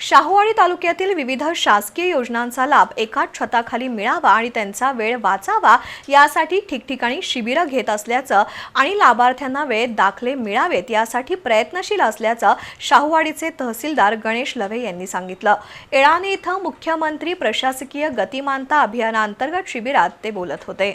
शाहूवाडी तालुक्यातील विविध शासकीय योजनांचा लाभ एकाच छताखाली मिळावा आणि त्यांचा वेळ वाचावा यासाठी ठिकठिकाणी शिबिरं घेत असल्याचं आणि लाभार्थ्यांना वेळेत दाखले मिळावेत यासाठी प्रयत्नशील असल्याचं शाहूवाडीचे तहसीलदार गणेश लवे यांनी सांगितलं. एळाणे इथं मुख्यमंत्री प्रशासकीय गतिमानता अभियानाअंतर्गत शिबिरात ते बोलत होते.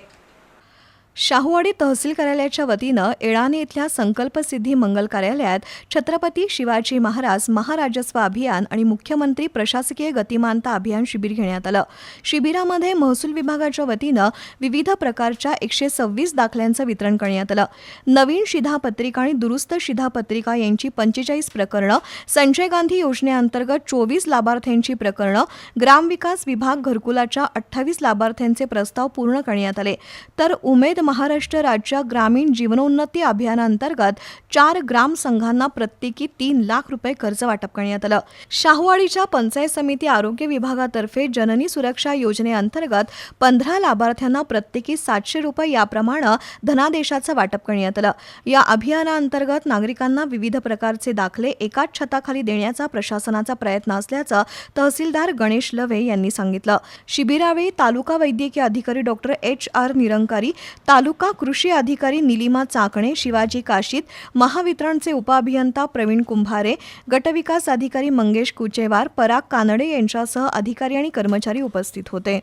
शाहूवाडी तहसील कार्यालयाच्या वतीनं एळाने इथल्या संकल्पसिद्धी मंगल कार्यालयात छत्रपती शिवाजी महाराज महाराजस्व अभियान आणि मुख्यमंत्री प्रशासकीय गतिमानता अभियान शिबिर घेण्यात आलं. शिबिरामध्ये महसूल विभागाच्या वतीनं विविध प्रकारच्या एकशे सव्वीस दाखल्यांचं वितरण करण्यात आलं. नवीन शिधापत्रिका आणि दुरुस्त शिधापत्रिका यांची पंचेचाळीस प्रकरणं संजय गांधी योजनेअंतर्गत चोवीस लाभार्थ्यांची प्रकरणं ग्रामविकास विभाग घरकुलाच्या अठ्ठावीस लाभार्थ्यांचे प्रस्ताव पूर्ण करण्यात आले. तर उमेद महाराष्ट्र राज्य ग्रामीण जीवनोन्नती अभियानांतर्गत चार ग्राम संघांना प्रत्येकी तीन लाख रुपये कर्ज वाटप करण्यात आलं. शाहूवाडीच्या पंचायत समिती आरोग्य विभागातर्फे जननी सुरक्षा योजनेअंतर्गत पंधरा लाभार्थ्यांना प्रत्येकी सातशे रुपये याप्रमाणे धनादेशाचं वाटप करण्यात आलं. या अभियानाअंतर्गत नागरिकांना विविध प्रकारचे दाखले एकाच छताखाली देण्याचा प्रशासनाचा प्रयत्न असल्याचं तहसीलदार गणेश लवे यांनी सांगितलं. शिबिरावेळी तालुका वैद्यकीय अधिकारी doctor H R Nirankari taluka कृषी अधिकारी निलिमा चाकणे शिवाजी काशीत महावितरणचे उपअभियंता प्रवीण कुंभारे गटविकास अधिकारी मंगेश कुचेवार पराग कानडे यांच्यासह अधिकारी आणि कर्मचारी उपस्थित होते.